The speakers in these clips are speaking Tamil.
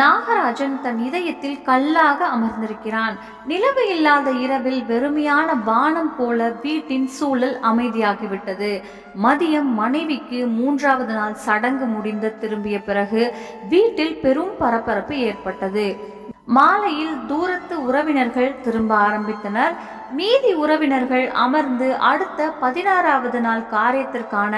நாகராஜன் தன் இதயத்தில் கல்லாக அமர்ந்திருக்கிறான். நிலவு இல்லாத இரவில் வெறுமையான வானம் போல வீட்டின் சூழல் அமைதியாகிவிட்டது. மதியம் மனைவிக்கு மூன்றாவது நாள் சடங்கு முடிந்து திரும்பிய பிறகு வீட்டில் பெரும் பரபரப்பு ஏற்பட்டது. மாலையில் தூரத்து உறவினர்கள் திரும்ப ஆரம்பித்தனர். மீதி உறவினர்கள் அமர்ந்து அடுத்த பதினாறாவது நாள் காரியத்திற்கான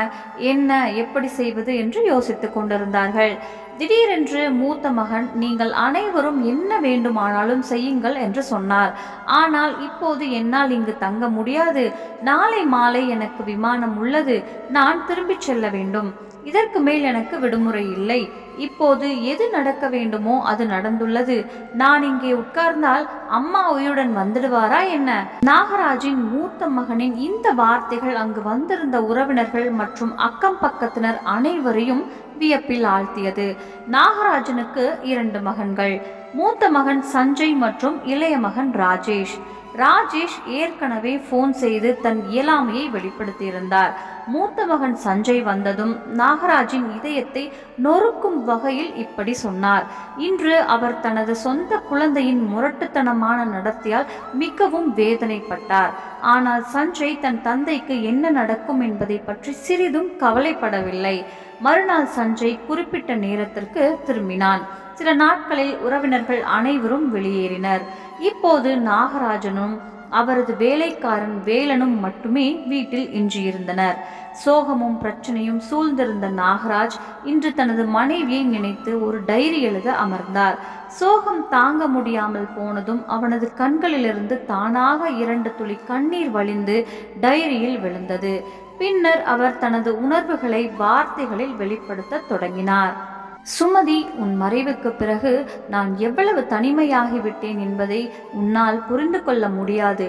என்ன எப்படி செய்வது என்று யோசித்துக் கொண்டிருந்தார்கள். திடீரென்று மூத்த மகன் நீங்கள் அனைவரும் என்ன வேண்டுமானாலும் செய்யுங்கள் என்று சொன்னார். ஆனால் இப்போது என்னால் இங்கு தங்க முடியாது. நாளை மாலை எனக்கு விமானம் உள்ளது. நான் திரும்பிச் செல்ல வேண்டும். இதற்கு மேல் எனக்கு விடுமுறை இல்லை. இப்போது எது நடக்க வேண்டுமோ அது நடந்துள்ளது. நான் இங்கே உட்கார்ந்தால் அம்மா உயிருடன் வந்துடுவாரா என்ன? நாகராஜின் மூத்த மகனின் இந்த வார்த்தைகள் அங்கு வந்திருந்த உறவினர்கள் மற்றும் அக்கம் பக்கத்தினர் அனைவரையும் வியப்பில் ஆழ்த்தியது. நாகராஜனுக்கு இரண்டு மகன்கள் மூத்த மகன் சஞ்சய் மற்றும் இளைய மகன் ராஜேஷ். ராஜேஷ் ஏற்கனவே ஃபோன் செய்து தன் இயலாமையை வெளிப்படுத்தியிருந்தார். மூத்த மகன் சஞ்சய் வந்ததும் நாகராஜின் இதயத்தை நொறுக்கும் வகையில் இப்படி சொன்னார். இன்று அவர் தனது சொந்த குழந்தையின் முரட்டுத்தனமான நடத்தியால் மிகவும் வேதனைப்பட்டார். ஆனால் சஞ்சய் தன் தந்தைக்கு என்ன நடக்கும் என்பதை பற்றி சிறிதும் கவலைப்படவில்லை. மறுநாள் சஞ்சய் குறிப்பிட்ட நேரத்திற்கு திரும்பினான். சில நாட்களில் உறவினர்கள் அனைவரும் வெளியேறினர். இப்போது நாகராஜனும் அவரது வேலைக்காரன் வேலனும் மட்டுமே வீட்டில் எஞ்சியிருந்தனர் சோகமும் பிரச்சனையும் சூழ்ந்திருந்த நாகராஜ் இன்று தனது மனைவியை நினைத்து ஒரு டைரி எழுத அமர்ந்தார். சோகம் தாங்க முடியாமல் போனதும் அவனது கண்களிலிருந்து தானாக இரண்டு துளி கண்ணீர் வழிந்து டைரியில் விழுந்தது. பின்னர் அவர் தனது உணர்வுகளை வார்த்தைகளில் வெளிப்படுத்த தொடங்கினார். சுமதி உன் மறைவுக்கு பிறகு நான் எவ்வளவு தனிமையாகிவிட்டேன் என்பதை உன்னால் புரிந்து கொள்ள முடியாது.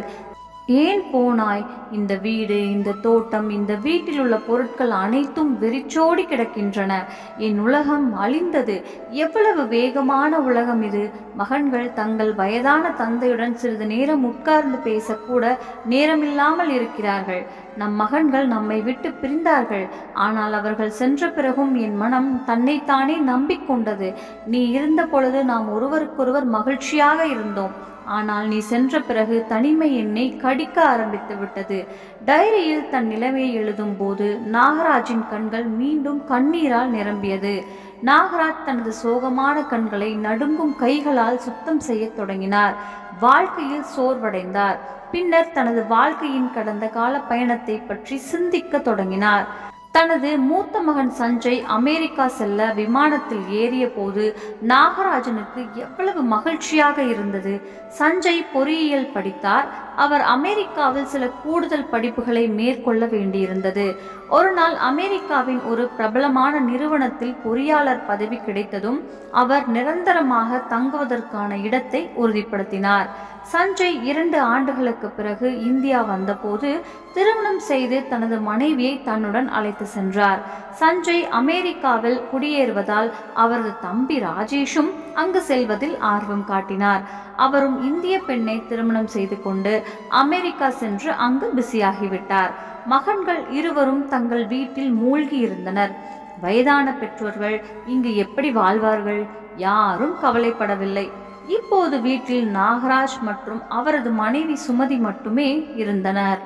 ஏன் போனாய்? இந்த வீடு இந்த தோட்டம் இந்த வீட்டில் உள்ள பொருட்கள் அனைத்தும் வெறிச்சோடி கிடக்கின்றன. என் உலகம் அழிந்தது. எவ்வளவு வேகமான உலகம் இது. மகன்கள் தங்கள் வயதான தந்தையுடன் சிறிது நேரம் உட்கார்ந்து பேசக்கூட நேரமில்லாமல் இருக்கிறார்கள். நம் மகன்கள் நம்மை விட்டு பிரிந்தார்கள். ஆனால் அவர்கள் சென்ற பிறகும் என் மனம் தன்னைத்தானே நம்பிக்கொண்டது. நீ இருந்த பொழுது நாம் ஒருவருக்கொருவர் மகிழ்ச்சியாக இருந்தோம். ஆனால் நீ சென்ற பிறகு தனிமை என்னை கடிக்க ஆரம்பித்து விட்டது. டைரியில் தன் நிலைமையை எழுதும் போது நாகராஜின் கண்கள் மீண்டும் கண்ணீரால் நிரம்பியது. நாகராஜ் தனது சோகமான கண்களை நடுங்கும் கைகளால் சுத்தம் செய்யத் தொடங்கினார். வாழ்க்கையில் சோர்வடைந்தார். பின்னர் தனது வாழ்க்கையின் கடந்த கால பயணத்தை பற்றி சிந்திக்க தொடங்கினார். தனது மூத்த மகன் சஞ்சய் அமெரிக்கா செல்ல விமானத்தில் ஏறிய போது நாகராஜனுக்கு எவ்வளவு மகிழ்ச்சியாக இருந்தது. சஞ்சய் பொறியியல் படித்தார். அவர் அமெரிக்காவில் சில கூடுதல் படிப்புகளை மேற்கொள்ள வேண்டியிருந்தது. ஒரு நாள் அமெரிக்காவின் ஒரு பிரபலமான நிறுவனத்தில் பொறியாளர் பதவி கிடைத்ததும் அவர் நிரந்தரமாக தங்குவதற்கான இடத்தை உறுதிப்படுத்தினார். சஞ்சய் இரண்டு ஆண்டுகளுக்கு பிறகு இந்தியா வந்தபோது திருமணம் செய்து தனது மனைவியை தன்னுடன் அழைத்து சென்றார். சஞ்சய் அமெரிக்காவில் குடியேறுவதால் அவரது தம்பி ராஜேஷும் அங்கு செல்வதில் ஆர்வம் காட்டினார். அவரும் இந்திய பெண்ணை திருமணம் செய்து கொண்டு அமெரிக்கா சென்று அங்கு பிஸியாகிவிட்டார். மகன்கள் இருவரும் தங்கள் வீட்டில் மூழ்கி இருந்தனர். வயதான பெற்றோர்கள் இங்கு எப்படி வாழ்வார்கள்? யாரும் கவலைப்படவில்லை. இப்போது வீட்டில் நாகராஜ் மற்றும் அவரது மனைவி சுமதி மட்டுமே இருந்தனர்.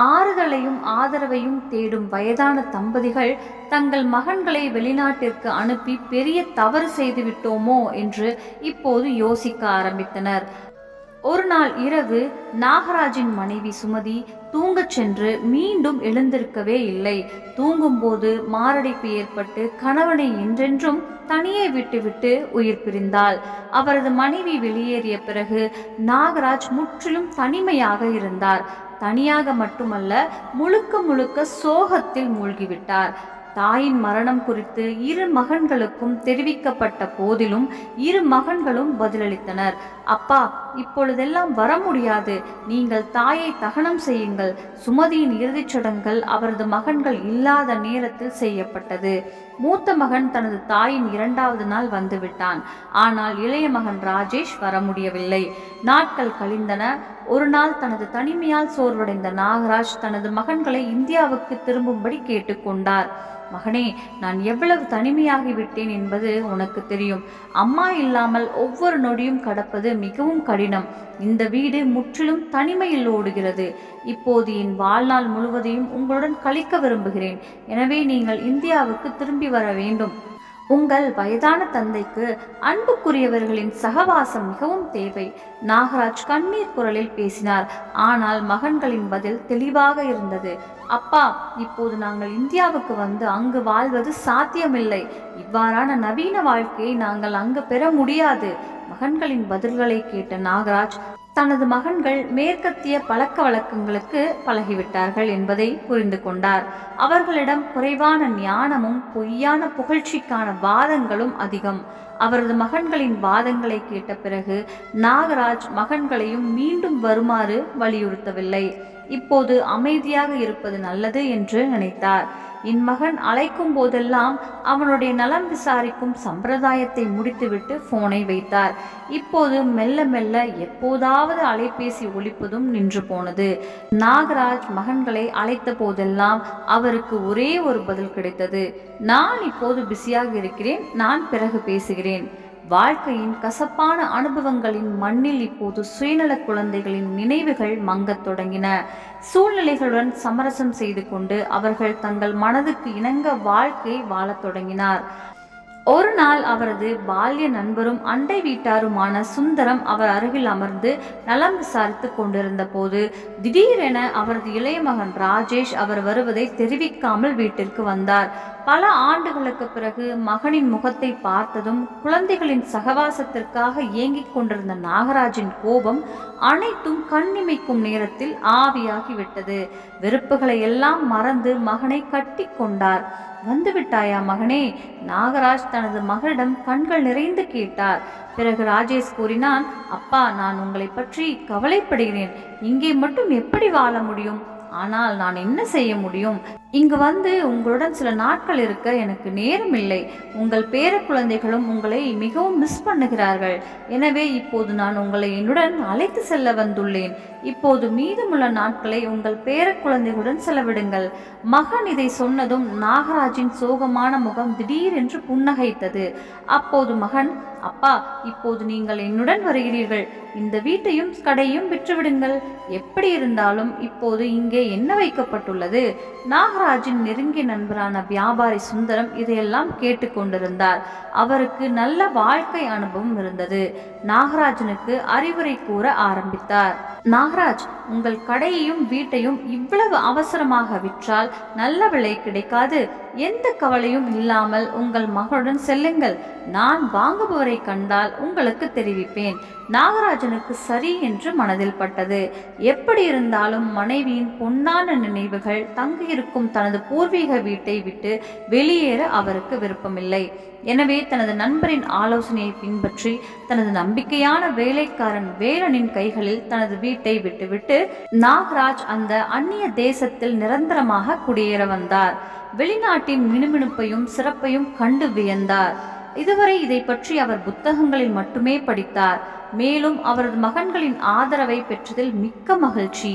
ஆறுதலையும் ஆதரவையும் தேடும் வயதான தம்பதிகள் தங்கள் மகன்களை வெளிநாட்டிற்கு அனுப்பி பெரிய தவறு செய்து விட்டோமோ என்று இப்போது யோசிக்க ஆரம்பித்தனர். ஒரு நாள் இரவு நாகராஜின் மனைவி சுமதி தூங்கச் சென்று மீண்டும் எழுந்திருக்கவே இல்லை. தூங்கும்போது மாரடைப்பு ஏற்பட்டு கணவனை என்றென்றும் தனியே விட்டுவிட்டு உயிர் பிரிந்தாள். அவரது மனைவி வெளியேறிய பிறகு நாகராஜ் முற்றிலும் தனிமையாக இருந்தார். தனியாக மட்டுமல்ல முழுக்க முழுக்க சோகத்தில் மூழ்கிவிட்டார். தாயின் மரணம் குறித்து இரு மகன்களுக்கும் தெரிவிக்கப்பட்ட போதிலும் இரு மகன்களும் பதிலளித்தனர். அப்பா இப்பொழுதெல்லாம் வர முடியாது. நீங்கள் தாயை தகனம் செய்யுங்கள். சுமதியின் இறுதிச் சடங்குகள் அவரது மகன்கள் இல்லாத நேரத்தில் செய்யப்பட்டது. மூத்த மகன் தனது தாயின் இரண்டாவது நாள் வந்துவிட்டான். ஆனால் இளைய மகன் ராஜேஷ் வர முடியவில்லை. நாட்கள் கழிந்தன. ஒரு நாள் தனது தனிமையால் சோர்வடைந்த நாகராஜ் தனது மகன்களை இந்தியாவுக்கு திரும்பும்படி கேட்டுக்கொண்டார். மகனே நான் எவ்வளவு தனிமையாகி விட்டேன் என்பது உனக்கு தெரியும். அம்மா இல்லாமல் ஒவ்வொரு நொடியும் கடப்பது மிகவும் கடினம். இந்த வீடு முற்றிலும் தனிமையில் ஓடுகிறது. இப்போது என் வாழ்நாள் முழுவதையும் உங்களுடன் கழிக்க விரும்புகிறேன். எனவே நீங்கள் இந்தியாவுக்கு திரும்பி வர வேண்டும். உங்கள் வயதான தந்தைக்கு அன்புக்குரியவர்களின் சகவாசம் மிகவும் தேவை. நாகராஜ் கண்ணீர் குரலில் பேசினார். ஆனால் மகன்களின் பதில் தெளிவாக இருந்தது. அப்பா இப்போது நாங்கள் இந்தியாவுக்கு வந்து அங்கு வாழ்வது சாத்தியமில்லை. இவ்வாறான நவீன வாழ்க்கையை நாங்கள் அங்கு பெற முடியாது. மகன்களின் பதில்களை கேட்ட நாகராஜ் தனது மகன்கள் மேற்கத்திய பழக்க வழக்கங்களுக்கு பழகிவிட்டார்கள் என்பதை புரிந்து கொண்டார். அவர்களிடம் குறைவான ஞானமும் பொய்யான புகழ்ச்சிக்கான வாதங்களும் அதிகம். அவரது மகன்களின் வாதங்களை கேட்ட பிறகு நாகராஜ் மகன்களையும் மீண்டும் வருமாறு வலியுறுத்தவில்லை. இப்போது அமைதியாக இருப்பது நல்லது என்று நினைத்தார். என் மகன் அழைக்கும் போதெல்லாம் அவனுடைய நலம் விசாரிக்கும் சம்பிரதாயத்தை முடித்துவிட்டு போனை வைத்தார். இப்போது மெல்ல மெல்ல எப்போதாவது அலைபேசி ஒழிப்பதும் நின்று போனது. நாகராஜ் மகன்களை அழைத்த போதெல்லாம் அவருக்கு ஒரே ஒரு பதில் கிடைத்தது. நான் இப்போது பிஸியாக இருக்கிறேன். நான் பிறகு பேசுகிறேன். வாழ்க்கையின் கசப்பான அனுபவங்களின் மண்ணில் இப்போது சுயநல குழந்தைகளின் நினைவுகள் மங்கத் தொடங்கின. சூழ்நிலைகளுடன் சமரசம் செய்து கொண்டு அவர்கள் தங்கள் மனதுக்கு இணங்க வாழ்க்கை வாழத் தொடங்கினார். ஒரு நாள் அவரது பால்ய நண்பரும் அண்டை வீட்டாருமான சுந்தரம் அவர் அருகில் அமர்ந்து நலம் விசாரித்து கொண்டிருந்த போது திடீரென அவரது இளைய மகன் ராஜேஷ் அவர் வருவதை தெரிவிக்காமல் வீட்டிற்கு வந்தார். பல ஆண்டுகளுக்கு பிறகு மகனின் முகத்தை பார்த்ததும் குழந்தைகளின் சகவாசத்திற்காக ஏங்கிக் கொண்டிருந்த நாகராஜின் கோபம் அனைத்தும் கண்ணிமைக்கும் நேரத்தில் ஆவியாகிவிட்டது. வெறுப்புகளை எல்லாம் மறந்து மகனை கட்டி கொண்டார். வந்து விட்டாயா மகனே? நாகராஜ் தனது மகளிடம் கண்கள் நிறைந்து கேட்டார். பிறகு ராஜேஷ் கூறினான் அப்பா நான் உங்களை பற்றி கவலைப்படுகிறேன். இங்கே மட்டும் எப்படி வாழ முடியும்? ஆனால் நான் என்ன செய்ய முடியும்? இங்கு வந்து உங்களுடன் சில நாட்கள் இருக்க எனக்கு நேரம் இல்லை. உங்கள் பேர குழந்தைகளும் உங்களை மிகவும் மிஸ் பண்ணுகிறார்கள். எனவே இப்போது நான் உங்களை என்னுடன் அழைத்து செல்ல வந்துள்ளேன். இப்போது மீதமுள்ள நாட்களை உங்கள் பேர குழந்தைகளுடன் செலவிடுங்கள். மகன் இதை சொன்னதும் நாகராஜின் சோகமான முகம் திடீரென்று புன்னகைத்தது. அப்போது மகன் அப்பா இப்போது நீங்கள் என்னுடன் வருகிறீர்கள். இந்த வீட்டையும் கடையும் விற்றுவிடுங்கள். எப்படி இருந்தாலும் இப்போது இங்கே என்ன வைக்கப்பட்டுள்ளது? நாகராஜ் நாகராஜின் நெருங்கிய நண்பரான வியாபாரி சுந்தரம் இதையெல்லாம் கேட்டுக்கொண்டிருந்தார். அவருக்கு நல்ல வாழ்க்கை அனுபவம் இருந்தது. நாகராஜனுக்கு அறிவுரை கூற ஆரம்பித்தார். நாகராஜ் உங்கள் கடையையும் வீட்டையும் இவ்வளவு அவசரமாக விற்றால் நல்ல விலை கிடைக்காது. எந்த கவலையும் இல்லாமல் உங்கள் மகளுடன் செல்லுங்கள். நான் வாங்குபவரை கண்டால் உங்களுக்கு தெரிவிப்பேன். நாகராஜனுக்கு சரி என்று மனதில் பட்டது. எப்படி இருந்தாலும் மனைவியின் பொன்னான நினைவுகள் தங்கியிருக்கும் தனது பூர்வீக வீட்டை விட்டு வெளியேற அவருக்கு விருப்பமில்லை. எனவே தனது நண்பரின் ஆலோசனையை பின்பற்றி தனது நம்பிக்கையான வேலைக்காரன் வேலனின் கைகளில் தனது வீட்டை விட்டுவிட்டு நாகராஜ் அந்த அந்நிய தேசத்தில் நிரந்தரமாக குடியேற வந்தார். வெளிநாட்டின் மினுமினுப்பையும் சிறப்பையும் கண்டு வியந்தார். இதுவரை இதை பற்றி அவர் புத்தகங்களில் மட்டுமே படித்தார். மேலும் அவரது மகன்களின் ஆதரவை பெற்றதில் மிக்க மகிழ்ச்சி.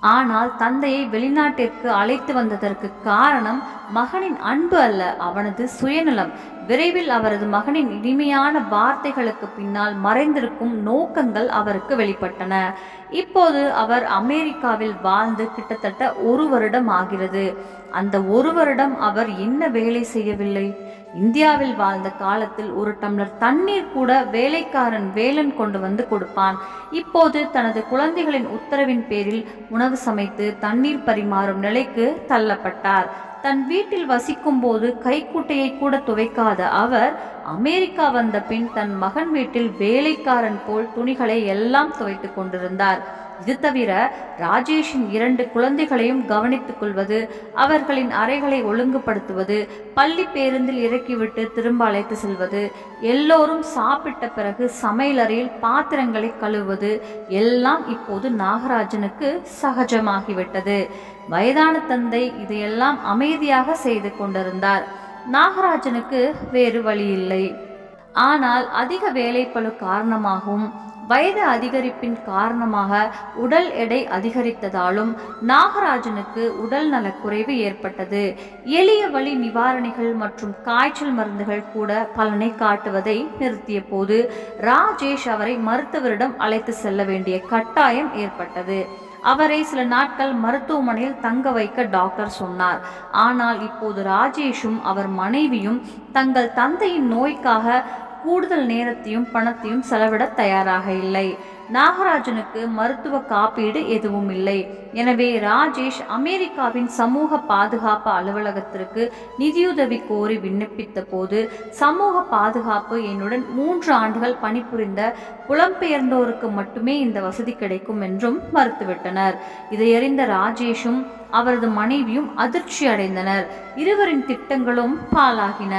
ஆனால் தந்தையை வெளிநாட்டிற்கு அழைத்து வந்ததற்கு காரணம் மகனின் அன்பு அல்ல அவனது சுயநலம். விரைவில் அவரது மகனின் இனிமையான வார்த்தைகளுக்கு பின்னால் மறைந்திருக்கும் நோக்கங்கள் அவருக்கு வெளிப்பட்டன. இப்போது அவர் அமெரிக்காவில் வாழ்ந்து கிட்டத்தட்ட ஒரு வருடம் ஆகிறது. அந்த ஒரு வருடம் அவர் என்ன வேலை செய்யவில்லை? இந்தியாவில் வாழ்ந்த காலத்தில் ஒரு டம்ளர் தண்ணீர் கூட வேலைக்காரன் வேலன் கொண்டு வந்து கொடுப்பான். இப்போது தனது குழந்தைகளின் உத்தரவின் பேரில் உணவு சமைத்து தண்ணீர் பரிமாறும் நிலைக்கு தள்ளப்பட்டார். தன் வீட்டில் வசிக்கும் போது கைக்குட்டையை கூட துவைக்காத அவர் அமெரிக்கா வந்த பின் தன் மகன் வீட்டில் வேலைக்காரன் போல் துணிகளை எல்லாம் துவைத்துக் கொண்டிருந்தார். இது தவிர ராஜேஷின் இரண்டு குழந்தைகளையும் கவனித்துக் கொள்வது அவர்களின் அறைகளை ஒழுங்குபடுத்துவது பள்ளி பேருந்தில் இறக்கிவிட்டு திரும்ப அழைத்து செல்வது எல்லோரும் சாப்பிட்ட பிறகு சமையலறையில் பாத்திரங்களை கழுவுவது எல்லாம் இப்போது நாகராஜனுக்கு சகஜமாகிவிட்டது. வயதான தந்தை இதையெல்லாம் அமைதியாக செய்து கொண்டிருந்தார். நாகராஜனுக்கு வேறு வழி இல்லை ஆனால் அதிக வேலைப்பழு காரணமாகவும் வயது அதிகரிப்பின் காரணமாக உடல் எடை அதிகரித்ததாலும் நாகராஜனுக்கு உடல் நலக்குறைவு ஏற்பட்டது. எளிய வழி நிவாரணிகள் மற்றும் காய்ச்சல் மருந்துகள் கூட பலனை காட்டுவதை நிறுத்திய போது ராஜேஷ் அவரை மருத்துவரிடம் அழைத்து செல்ல வேண்டிய கட்டாயம் ஏற்பட்டது. அவரை சில நாட்கள் மருத்துவமனையில் தங்க வைக்க டாக்டர் சொன்னார். ஆனால் இப்போது ராஜேஷும் அவர் மனைவியும் தங்கள் தந்தையின் நோய்க்காக கூடுதல் நேரத்தையும் பணத்தையும் செலவிட தயாராக இல்லை. நாகராஜனுக்கு மருத்துவ காப்பீடு எதுவும் இல்லை. எனவே ராஜேஷ் அமெரிக்காவின் சமூக பாதுகாப்பு அலுவலகத்திற்கு நிதியுதவி கோரி விண்ணப்பித்த போது சமூக பாதுகாப்பு என்னுடன் மூன்று ஆண்டுகள் பணிபுரிந்த புலம்பெயர்ந்தோருக்கு மட்டுமே இந்த வசதி கிடைக்கும் என்றும் மறுத்துவிட்டனர். இதையறிந்த ராஜேஷும் அவரது மனைவியும் அதிர்ச்சி அடைந்தனர் இருவரின் திட்டங்களும் பாலாகின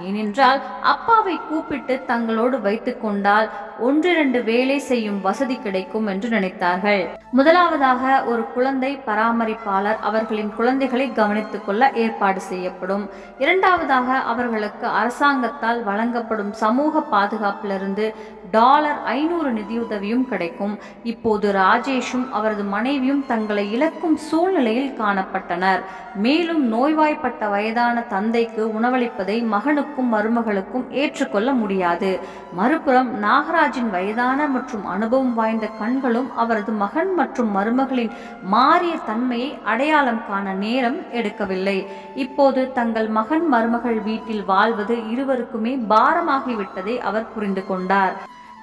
ஏனென்றால் அப்பாவை கூப்பிட்டு தங்களோடு வைத்துக் கொண்டால் ஒன்றிரண்டு வேலை செய்யும் வசதி கிடைக்கும் என்று நினைத்தார்கள். முதலாவதாக ஒரு குழந்தை பராமரிப்பாளர் அவர்களின் குழந்தைகளை கவனித்துக் கொள்ள ஏற்பாடு செய்யப்படும். இரண்டாவதாக அவர்களுக்கு அரசாங்கத்தால் வழங்கப்படும் சமூக பாதுகாப்பிலிருந்து டாலர் ஐநூறு நிதியுதவியும் கிடைக்கும். இப்போது ராஜேஷும் அவரது மனைவியும் தங்களை இழக்கும் சூழ்நிலையில் காணப்பட்டனர். மேலும் நோய்வாய்ப்பட்ட வயதான தந்தைக்கு உணவளிப்பதை மகனுக்கும் மருமகளுக்கும் ஏற்றுக்கொள்ள முடியாது. மறுபுறம் நாகராஜின் வயதான மற்றும் அனுபவம் வாய்ந்த கண்களும் அவரது மகன் மற்றும் மருமகளின் மாறிய தன்மையை அடையாளம் காண நேரம் எடுக்கவில்லை. இப்போது தங்கள் மகன் மருமகள் வீட்டில் வாழ்வது இருவருக்குமே பாரமாகிவிட்டதை அவர் புரிந்து கொண்டார்.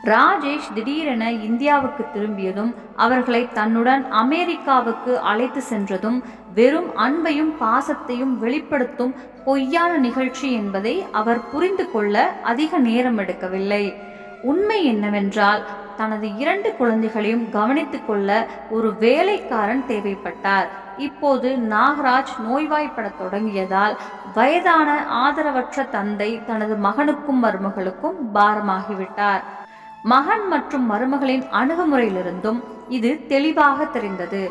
ராஜேஷ் திடீரென இந்தியாவுக்கு திரும்பியதும் அவர்களை தன்னுடன் அமெரிக்காவுக்கு அழைத்து சென்றதும் வெறும் அன்பையும் பாசத்தையும் வெளிப்படுத்தும் பொய்யான நிகழ்ச்சி என்பதை அவர் புரிந்து கொள்ள அதிக நேரம் எடுக்கவில்லை. உண்மை என்னவென்றால் தனது இரண்டு குழந்தைகளையும் கவனித்துக் கொள்ள ஒரு வேலைக்காரன் தேவைப்பட்டார். இப்போது நாகராஜ் நோய்வாய்ப்படத் தொடங்கியதால் வயதான ஆதரவற்ற தந்தை தனது மகனுக்கும் மருமகளுக்கும் பாரமாகிவிட்டார். மகன் மற்றும் மருமகளின் அணுகுமுறையிலிருந்தும் இது தெளிவாக தெரிந்தது.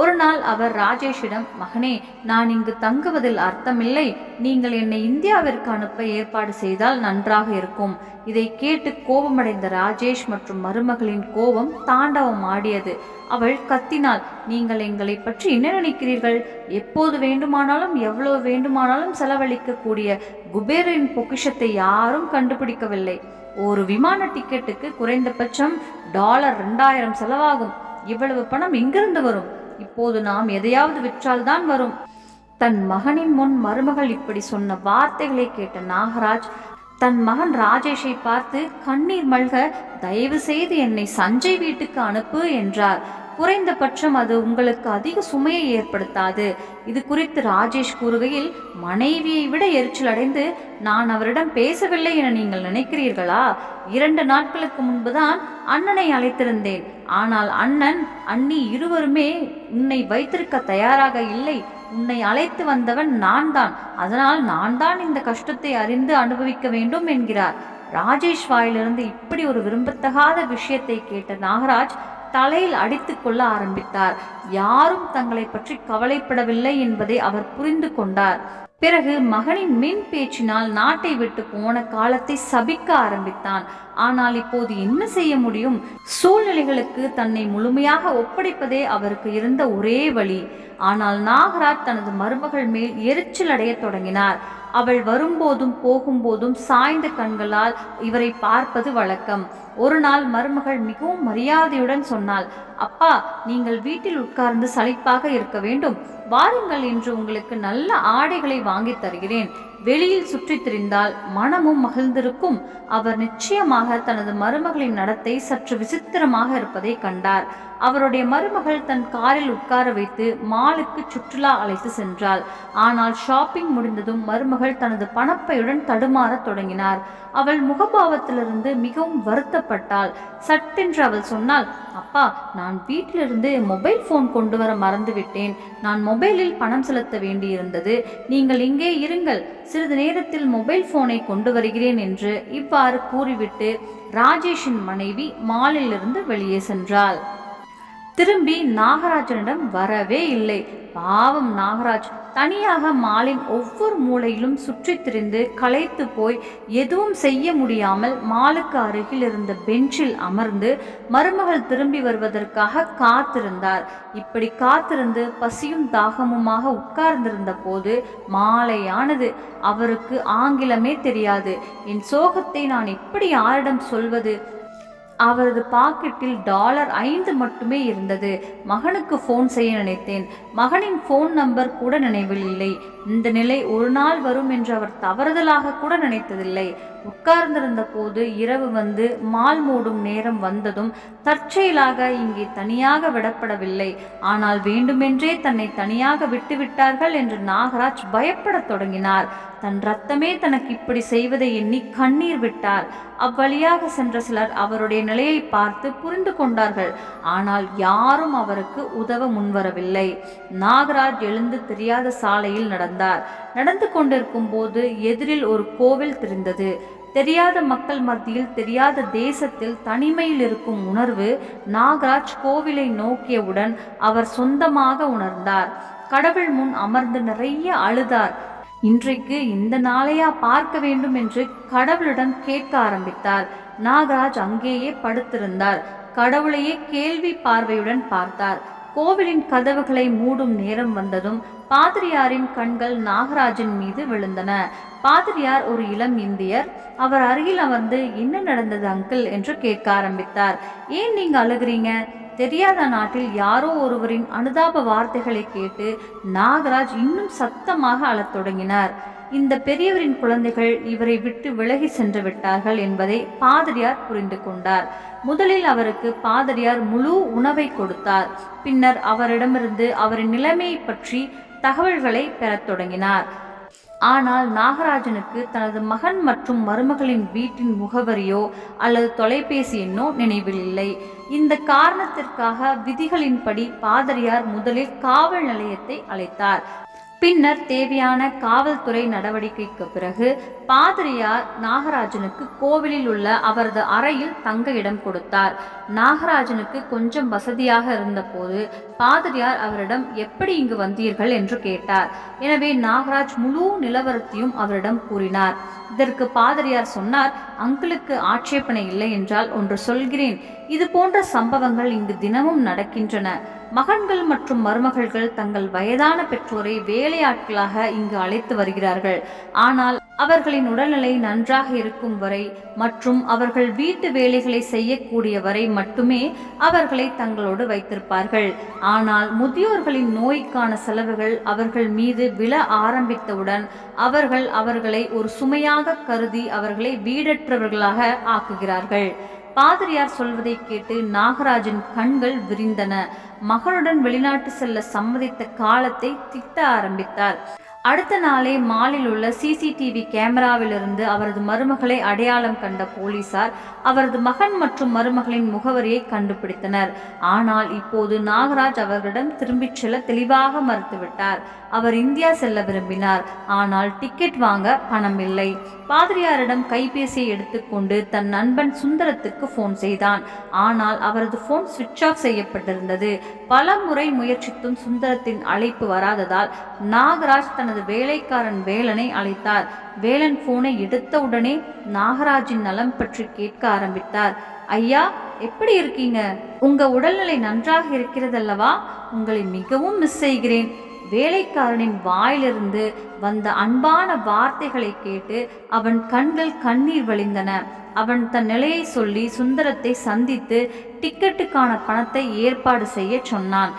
ஒரு நாள் அவர் ராஜேஷிடம் மகனே நான் இங்கு தங்குவதில் அர்த்தமில்லை. நீங்கள் என்னை இந்தியாவிற்கு அனுப்ப ஏற்பாடு செய்தால் நன்றாக இருக்கும். இதை கேட்டு கோபமடைந்த ராஜேஷ் மற்றும் மருமகளின் கோபம் தாண்டவம் ஆடியது. அவள் கத்தினாள் நீங்கள் எங்களை பற்றி என்ன நினைக்கிறீர்கள்? எப்போது வேண்டுமானாலும் எவ்வளவு வேண்டுமானாலும் செலவழிக்கக்கூடிய குபேரின் பொக்கிஷத்தை யாரும் கண்டுபிடிக்கவில்லை. ஒரு விமான டிக்கெட்டுக்கு குறைந்தபட்சம் டாலர் ரெண்டாயிரம் செலவாகும். இவ்வளவு பணம் எங்கிருந்து வரும்? இப்போது நாம் எதையாவது விற்றால்தான் வரும். தன் மகனின் முன் மருமகள் இப்படி சொன்ன வார்த்தைகளை கேட்ட நாகராஜ் தன் மகன் ராஜேஷை பார்த்து கண்ணீர் மல்க தயவு செய்து என்னை சஞ்சய் வீட்டுக்கு அனுப்பு என்றார். குறைந்தபட்சம் அது உங்களுக்கு அதிக சுமையை ஏற்படுத்தாது. இது குறித்து ராஜேஷ் கூறுகையில் மனைவியை விட எரிச்சல் அடைந்து நான் அவரிடம் பேசவில்லை என நீங்கள் நினைக்கிறீர்களா? இரண்டு நாட்களுக்கு முன்புதான் அண்ணனை அழைத்திருந்தேன். ஆனால் அண்ணன் அண்ணி இருவருமே உன்னை வைத்திருக்க தயாராக இல்லை. உன்னை அழைத்து வந்தவன் நான் தான். அதனால் நான் தான் இந்த கஷ்டத்தை அறிந்து அனுபவிக்க வேண்டும் என்கிறார். ராஜேஷ் வாயிலிருந்து இப்படி ஒரு விரும்பத்தகாத விஷயத்தை கேட்ட நாகராஜ் தலையில் அடித்து கொள்ள ஆரம்பித்தார். யாரும் தங்களை பற்றி கவலைப்படவில்லை என்பதை அவர் புரிந்து கொண்டார். பிறகு மகனின் மின் பேச்சினால் நாட்டை விட்டு போன காலத்தை சபிக்க ஆரம்பித்தான். ஆனால் இப்போது என்ன செய்ய முடியும்? சூழ்நிலைகளுக்கு தன்னை முழுமையாக ஒப்படைப்பதே அவருக்கு இருந்த ஒரே வழி. ஆனால் நாகராஜ் தனது மருமகள் மேல் எரிச்சல் அடையத் தொடங்கினார். அவள் வரும்போதும் போகும்போதும் சாய்ந்த கண்களால் இவரை பார்ப்பது வழக்கம். ஒரு நாள் மருமகள் மிகவும் மரியாதையுடன் சொன்னாள் அப்பா நீங்கள் வீட்டில் உட்கார்ந்து சலிப்பாக இருக்க வேண்டும். வாருங்கள் என்று உங்களுக்கு நல்ல ஆடைகளை வாங்கித் தருகிறேன். வெளியில் சுற்றித் திரிந்தால் மனமும் மகிழ்ந்திருக்கும். அவர் நிச்சயமாக தனது மருமகளின் நடத்தை சற்று விசித்திரமாக இருப்பதை கண்டார். அவருடைய மருமகள் தன் காரில் உட்கார வைத்து மாலுக்கு சுற்றுலா அழைத்து சென்றாள். ஆனால் ஷாப்பிங் முடிந்ததும் மருமகள் தனது பணப்பையுடன் தடுமாறத் தொடங்கினார். அவள் முகபாவத்திலிருந்து மிகவும் வருத்தப்பட்டாள். சட்டென்று அவள் சொன்னாள் அப்பா நான் வீட்டிலிருந்து மொபைல் ஃபோன் கொண்டு வர மறந்துவிட்டேன். நான் மொபைலில் பணம் செலுத்த வேண்டியிருந்தது. நீங்கள் இங்கே இருங்கள். சிறிது நேரத்தில் மொபைல் போனை கொண்டு வருகிறேன் என்று இவ்வாறு கூறிவிட்டு ராஜேஷின் மனைவி மாலிலிருந்து வெளியே சென்றாள். திரும்பி நாகராஜனிடம் வரவே இல்லை. பாவம் நாகராஜ். தனியாக மாலின் ஒவ்வொரு மூலையிலும் சுற்றித் திரிந்து களைத்து போய் எதுவும் செய்ய முடியாமல் மாலுக்கு அருகில் இருந்த பெஞ்சில் அமர்ந்து மருமகள் திரும்பி வருவதற்காக காத்திருந்தார். இப்படி காத்திருந்து பசியும் தாகமுமாக உட்கார்ந்திருந்த போது மாலையானது அவருக்கு ஆங்கிலமே தெரியாது. என் சோகத்தை நான் எப்படி யாரிடம் சொல்வது? அவரது பாக்கெட்டில் டாலர் ஐந்து மட்டுமே இருந்தது. மகனுக்கு ஃபோன் செய்ய நினைத்தேன். மகனின் ஃபோன் நம்பர் கூட நினைவில் இல்லை. இந்த நிலை ஒரு நாள் வரும் என்று அவர் தவறுதலாக கூட நினைத்ததில்லை. உட்கார்ந்திருந்த போது இரவு வந்து மால் மூடும் நேரம் வந்ததும் தற்செயலாக இங்கே தனியாக விடப்படவில்லை. ஆனால் வேண்டுமென்றே தன்னை தனியாக விட்டுவிட்டார்கள் என்று நாகராஜ் பயப்படத் தொடங்கினார். தன் ரத்தமே தனக்கு இப்படி செய்வதை எண்ணி கண்ணீர் விட்டார். அவ்வழியாக சென்ற சிலர் அவருடைய நிலையை பார்த்து புரிந்து கொண்டார்கள். ஆனால் யாரும் அவருக்கு உதவ முன்வரவில்லை. நாகராஜ் எழுந்து தெரியாத சாலையில் நடந்தார். நடந்து கொண்டிருக்கும் போது எதிரில் ஒரு கோவில் தெரிந்தது. தெரியாத மக்கள் மத்தியில் தெரியாத தேசத்தில் தனிமையில் இருக்கும் உணர்வு நாகராஜ் கோவிலை நோக்கியவுடன் அவர் சொந்தமாக உணர்ந்தார். கடவுள் முன் அமர்ந்து நிறைய அழுதார். இன்றைக்கு இந்த நாளையா பார்க்க வேண்டும் என்று கடவுளிடம் கேட்க ஆரம்பித்தார். நாகராஜ் அங்கேயே படுத்திருந்தார். கடவுளையே கேள்வி பார்வையுடன் பார்த்தார். கோவிலின் கதவுகளை மூடும் நேரம் வந்ததும் பாதிரியாரின் கண்கள் நாகராஜன் மீது விழுந்தன. பாதிரியார் ஒரு இளம் இந்தியர். அவர் அருகில் அமர்ந்து என்ன நடந்தது அங்கிள்? என்று கேட்க ஆரம்பித்தார். ஏன் நீங்க அழுகிறீங்க? தெரியாத நாட்டில் யாரோ ஒருவரின் அனுதாப வார்த்தைகளை கேட்டு நாகராஜ் இன்னும் சத்தமாக அழத் தொடங்கினார். இந்த பெரியவரின் குழந்தைகள் இவரை விட்டு விலகி சென்று விட்டார்கள் என்பதை பாதிரியார் புரிந்து கொண்டார். முதலில் அவருக்கு பாதிரியார் முழு உணவை கொடுத்தார். பின்னர் அவரிடமிருந்து அவரின் நிலைமையை பற்றி தகவல்களை பெறத் தொடங்கினார். ஆனால் நாகராஜனுக்கு தனது மகன் மற்றும் மருமகளின் வீட்டின் முகவரியோ அல்லது தொலைபேசி எண்ணோ நினைவில் இல்லை. இந்த காரணத்திற்காக விதிகளின்படி பாதிரியார் முதலில் காவல் நிலையத்தை அழைத்தார். பின்னர் தேவையான காவல்துறை நடவடிக்கைக்கு பிறகு பாதிரியார் நாகராஜனுக்கு கோவிலில் உள்ள அவரது அறையில் தங்க இடம் கொடுத்தார். நாகராஜனுக்கு கொஞ்சம் வசதியாக இருந்தபோது பாதிரியார் அவரிடம் எப்படி இங்கு வந்தீர்கள்? என்று கேட்டார். எனவே நாகராஜ் முழு நிலவரத்தையும் அவரிடம் கூறினார். இதற்கு பாதிரியார் சொன்னார் அங்கிளுக்கு ஆட்சேபனை இல்லை என்றால் ஒன்று சொல்கிறேன். இது போன்ற சம்பவங்கள் இங்கு தினமும் நடக்கின்றன. மகன்கள் மற்றும் மருமகள்கள் தங்கள் வயதான பெற்றோரை வேலையாட்களாக இங்கு அழைத்து வருகிறார்கள். ஆனால் அவர்களின் உடல்நிலை நன்றாக இருக்கும் வரை மற்றும் அவர்கள் வீட்டு வேலைகளை செய்யக்கூடிய வரை மட்டுமே அவர்களை தங்களோடு வைத்திருப்பார்கள். ஆனால் முதியோர்களின் நோய்க்கான செலவுகள் அவர்கள் மீது விழ ஆரம்பித்தவுடன் அவர்கள் அவர்களை ஒரு சுமையாக கருதி அவர்களை வீடற்றவர்களாக ஆக்குகிறார்கள். பாதிரியார் சொல்வதை கேட்டு நாகராஜின் கண்கள் விரிந்தன. மகனுடன் வெளிநாட்டு செல்ல சம்மதித்த காலத்தை திட்ட ஆரம்பித்தார். அடுத்த நாளே மாலில் உள்ள சிசிடிவி கேமராவிலிருந்து அவரது மருமகளை அடையாளம் கண்ட போலீசார் அவரது மகன் மற்றும் மருமகளின் முகவரியை கண்டுபிடித்தனர். ஆனால் இப்போது நாகராஜ் அவர்களிடம் திரும்பிச் செல்ல தெளிவாக மறுத்துவிட்டார். அவர் இந்தியா செல்ல விரும்பினார். ஆனால் டிக்கெட் வாங்க பணம் இல்லை. பாதிரியாரிடம் கைபேசியை எடுத்துக்கொண்டு தன் நண்பன் சுந்தரத்துக்கு ஃபோன் செய்தான். ஆனால் அவரது ஃபோன் சுவிட்ச் ஆஃப் செய்யப்பட்டிருந்தது. பல முறை முயற்சித்தும் சுந்தரத்தின் அழைப்பு வராததால் நாகராஜ் தனது வேலைக்காரன் வேலனை அழைத்தார். வேலன் போனை எடுத்தவுடனே நாகராஜின் நலம் பற்றி கேட்க ஆரம்பித்தார். ஐயா எப்படி இருக்கீங்க? உங்க உடல்நிலை நன்றாக இருக்கிறதல்லவா? உங்களை மிகவும் மிஸ் செய்கிறேன். வேலைக்காரனின் வாயிலிருந்து வந்த அன்பான வார்த்தைகளை கேட்டு அவன் கண்கள் கண்ணீர் வழிந்தன. அவன் தன் நிலையை சொல்லி சுந்தரத்தை சந்தித்து டிக்கெட்டுக்கான பணத்தை ஏற்பாடு செய்ய சொன்னான்.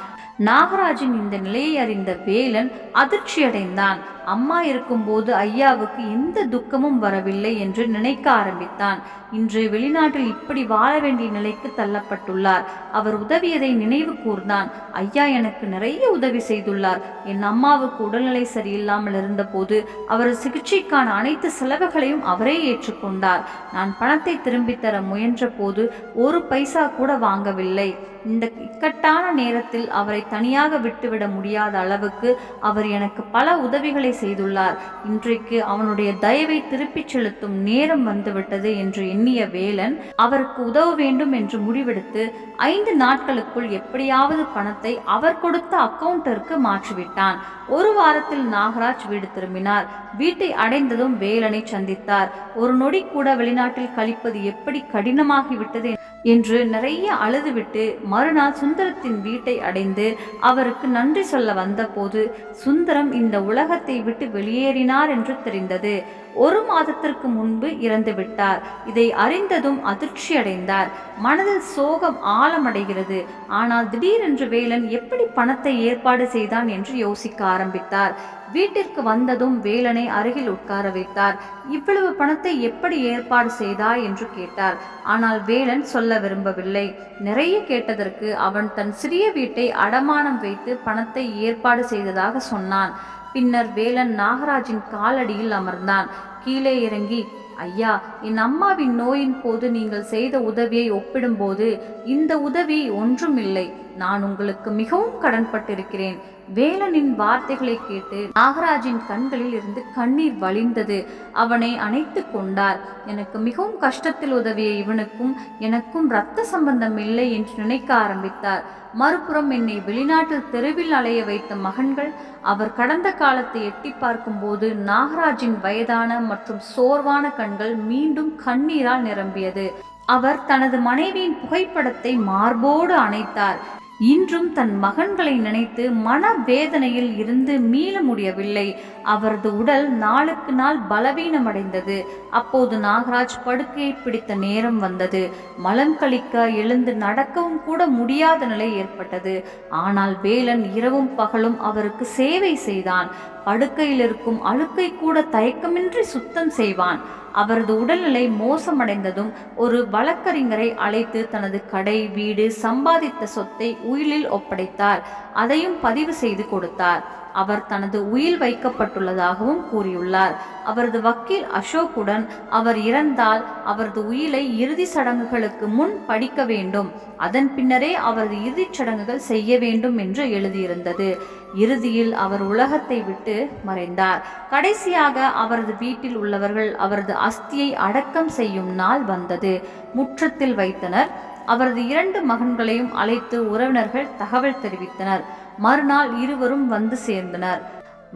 நாகராஜின் இந்த நிலையை அறிந்த வேலன் அதிர்ச்சியடைந்தான். அம்மா இருக்கும்போது ஐயாவுக்கு எந்த துக்கமும் வரவில்லை என்று நினைக்க ஆரம்பித்தான். இன்று வெளிநாட்டில் இப்படி வாழ வேண்டிய நிலைக்கு தள்ளப்பட்டுள்ளார். அவர் உதவியதை நினைவு கூர்ந்தான். ஐயா எனக்கு நிறைய உதவி செய்துள்ளார். என் அம்மாவுக்கு உடல்நிலை சரியில்லாமல் இருந்தபோது அவரது சிகிச்சைக்கான அனைத்து செலவுகளையும் அவரே ஏற்றுக்கொண்டார். நான் பணத்தை திரும்பித் தர முயன்ற போது ஒரு பைசா கூட வாங்கவில்லை. இந்த இக்கட்டான நேரத்தில் அவரை தனியாக விட்டுவிட முடியாத அளவுக்கு அவர் எனக்கு பல உதவிகளை செய்துள்ளார். இன்றைக்கு அவனுடைய தயவை திருப்பிச் செலுத்தும் நேரம் வந்துவிட்டது என்று எண்ணிய வேலன் அவருக்கு உதவ வேண்டும் என்று முடிவெடுத்து ஐந்து நாட்களுக்குள் எப்படியாவது பணத்தை அவர் கொடுத்த அக்கவுண்டருக்கு மாற்றிவிட்டான். ஒரு வாரத்தில் நாகராஜ் வீடு திரும்பினார். வீட்டை அடைந்ததும் வேலனை சந்தித்தார். ஒரு நொடி கூட வெளிநாட்டில் கழிப்பது எப்படி கடினமாகிவிட்டது என்று நிறைய அழுதுவிட்டு மறுநாள் சுந்தரத்தின் வீட்டை அடைந்து அவருக்கு நன்றி சொல்ல வந்தபோது சுந்தரம் இந்த உலகத்தை விட்டு வெளியேறினார் என்று தெரிந்தது. ஒரு மாதத்திற்கு முன்பு இறந்து விட்டார் இதை அறிந்ததும் அதிர்ச்சி அடைந்தார் மனதில் சோகம் ஆழமடைகிறது. ஆனால் திடீரென்று வேலன் எப்படி பணத்தை ஏற்பாடு செய்தான் என்று யோசிக்க ஆரம்பித்தார். வீட்டிற்கு வந்ததும் வேலனை அருகில் உட்கார வைத்தார். இவ்வளவு பணத்தை எப்படி ஏற்பாடு செய்தாய் என்று கேட்டார். ஆனால் வேலன் சொல்ல விரும்பவில்லை. நிறைய கேட்டதற்கு அவன் தன் சிறிய வீட்டை அடமானம் வைத்து பணத்தை ஏற்பாடு செய்ததாக சொன்னான். பின்னர் வேலன் நாகராஜின் காலடியில் அமர்ந்தான். கீழே இறங்கி ஐயா என் அம்மாவின் நோயின் போது நீங்கள் செய்த உதவியை ஒப்பிடும்போது இந்த உதவி ஒன்றுமில்லை. நான் உங்களுக்கு மிகவும் கடன்பட்டிருக்கிறேன். வேலனின் வார்த்தைகளை கேட்டு நாகராஜின் கண்களில் இருந்து கண்ணீர் வழிந்தது. அவனை அணைத்து கொண்டார். எனக்கு மிகவும் கஷ்டத்தில் உதவிய இவனுக்கும் எனக்கும் இரத்த சம்பந்தம் இல்லை என்று நினைக்க ஆரம்பித்தார். மறுபுறம் என்னை வெளிநாட்டில் தெருவில் அலைய வைத்த மகன்கள் அவர் கடந்த காலத்தை எட்டி பார்க்கும்போது நாகராஜின் வயதான மற்றும் சோர்வான கண்கள் மீண்டும் கண்ணீரால் நிரம்பியது. அவர் தனது மனைவியின் புகைப்படத்தை மார்போடு அணைத்தார். இன்றும் தன் மகன்களை நினைத்து மன வேதனையில் இருந்து மீள முடியவில்லை. அவரது உடல் நாளுக்கு நாள் பலவீனமடைந்தது. அப்போது நாகராஜ் படுக்கையை பிடித்த நேரம் வந்தது. மலம் கழிக்க எழுந்து நடக்கவும் கூட முடியாத நிலை ஏற்பட்டது. ஆனால் வேலன் இரவும் பகலும் அவருக்கு சேவை செய்தான். படுக்கையில் இருக்கும் அழுக்கை கூட தயக்கமின்றி சுத்தம் செய்வான். அவரது உடல்நிலை மோசமடைந்ததும் ஒரு வழக்கறிஞரை அழைத்து தனது கடை வீடு சம்பாதித்த சொத்தை உயிலில் ஒப்படைத்தார். அதையும் பதிவு செய்து கொடுத்தார். அவர் தனது உயில் வைக்கப்பட்டுள்ளதாகவும் கூறியுள்ளார். அவரது வக்கீல் அசோக்குடன் அவர் இறந்தால் அவரது உயிலை இறுதி சடங்குகளுக்கு முன் படிக்க வேண்டும். அதன் பின்னரே அவரது இறுதிச் சடங்குகள் செய்ய வேண்டும் என்று எழுதியிருந்தது. இறுதியில் அவர் உலகத்தை விட்டு மறைந்தார். கடைசியாக அவரது வீட்டில் உள்ளவர்கள் அவரது அஸ்தியை அடக்கம் செய்யும் நாள் வந்தது. முற்றத்தில் வைத்தனர். அவரது இரண்டு மகன்களையும் அழைத்து உறவினர்கள் தகவல் தெரிவித்தனர். மறுநாள் இருவரும் வந்து சேர்ந்தனர்.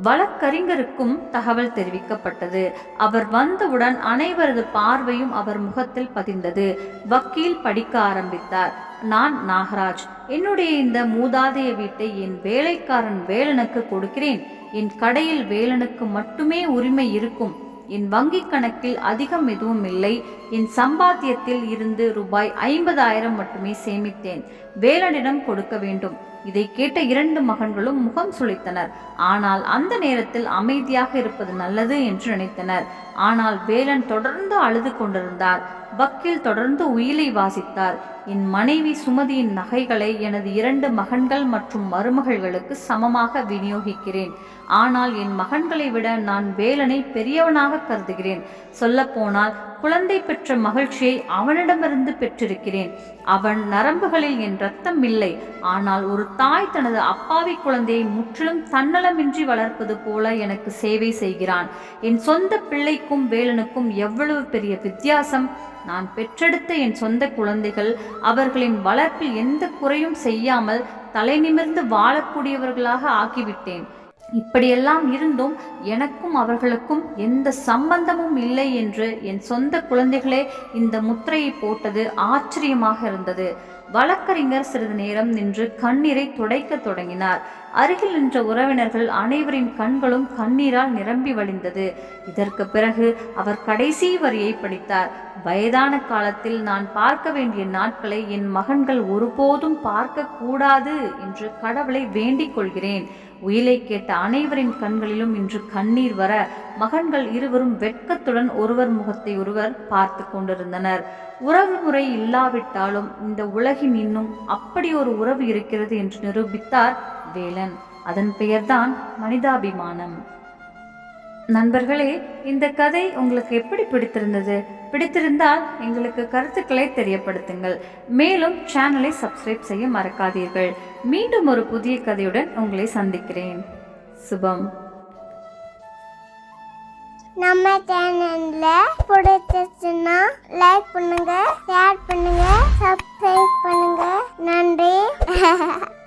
வழக்கறிஞருக்கும் தகவல் தெரிவிக்கப்பட்டது. அவர் வந்தவுடன் அனைவரது பார்வையும் அவர் முகத்தில் பதிந்தது. வக்கீல் படிக்க ஆரம்பித்தார். நான் நாகராஜ். என்னுடைய இந்த மூதாதைய வீட்டை என் வேலைக்காரன் வேலனுக்கு கொடுக்கிறேன். என் கடையில் வேலனுக்கு மட்டுமே உரிமை இருக்கும். என் வங்கிக் கணக்கில் அதிகம் எதுவும் இல்லை. என் சம்பாத்தியத்தில் இருந்து ரூபாய் ஐம்பதாயிரம் மட்டுமே சேமித்தேன். வேலனிடம் கொடுக்க வேண்டும். இதை கேட்ட இரண்டு மகன்களும் முகம் சுளித்தனர். ஆனால் அந்த நேரத்தில் அமைதியாக இருப்பது நல்லது என்று நினைத்தனர். ஆனால் வேலன் தொடர்ந்து அழுது கொண்டிருந்தார். வக்கீல் தொடர்ந்து உயிலை வாசித்தார். என் மனைவி சுமதியின் நகைகளை எனது இரண்டு மகன்கள் மற்றும் மருமகள்களுக்கு சமமாக விநியோகிக்கிறேன். ஆனால் என் மகன்களை விட நான் வேலனை பெரியவனாக கருதுகிறேன். சொல்லப்போனால் குழந்தை பெற்ற மகிழ்ச்சியை அவனிடமிருந்து பெற்றிருக்கிறேன். அவன் நரம்புகளில் என் ரத்தம் இல்லை. ஆனால் ஒரு தாய் தனது அப்பாவி குழந்தையை முற்றிலும் தன்னலமின்றி வளர்ப்பது போல எனக்கு சேவை செய்கிறான். என் சொந்த பிள்ளைக்கும் வேலனுக்கும் எவ்வளவு பெரிய வித்தியாசம்? நான் பெற்றெடுத்த என் சொந்த குழந்தைகள் அவர்களின் வளர்ப்பில் எந்த குறையும் செய்யாமல் தலை நிமிர்ந்து வாழக்கூடியவர்களாக ஆக்கிவிட்டேன் இப்படியெல்லாம் இருந்தும் எனக்கும் அவர்களுக்கும் எந்த சம்பந்தமும் இல்லை என்று என் சொந்த குழந்தைகளே இந்த முத்திரையை போட்டது ஆச்சரியமாக இருந்தது. வழக்கறிஞர் சிறிது நேரம் நின்று கண்ணீரை துடைக்க தொடங்கினார். அருகில் நின்ற உறவினர்கள் அனைவரின் கண்களும் கண்ணீரால் நிரம்பி வழிந்தது. இதற்கு பிறகு அவர் கடைசி வரியை படித்தார். வயதான காலத்தில் நான் பார்க்க வேண்டிய நாட்களை என் மகன்கள் ஒருபோதும் பார்க்க கூடாது என்று கடவுளை வேண்டிக் கொள்கிறேன். உயிலை கேட்ட அனைவரின் கண்களிலும் இன்று கண்ணீர் வர மகன்கள் இருவரும் வெட்கத்துடன் ஒருவர் முகத்தை ஒருவர் பார்த்து கொண்டிருந்தனர். உறவு முறை இல்லாவிட்டாலும் இந்த உலகின் இன்னும் அப்படி ஒரு உறவு இருக்கிறது என்று நிரூபித்தார் வேலன். அதன் பெயர்தான் மனிதாபிமானம். நண்பர்களே இந்த கதை உங்களுக்கு எப்படி பிடித்திருந்தது? பிடித்திருந்தால் எங்களுக்கு கருத்துக்களை தெரியப்படுத்துங்கள். மேலும் சேனலை சப்ஸ்கிரைப் செய்ய மறக்காதீர்கள். மீண்டும் ஒரு புதிய கதையுடன் உங்களை சந்திக்கிறேன். சுபம். நம்ம சேனல்ல பிடிச்சிருச்சுன்னா லைக் பண்ணுங்க ஷேர் பண்ணுங்க சப்ஸ்கிரைப் பண்ணுங்க. நன்றி.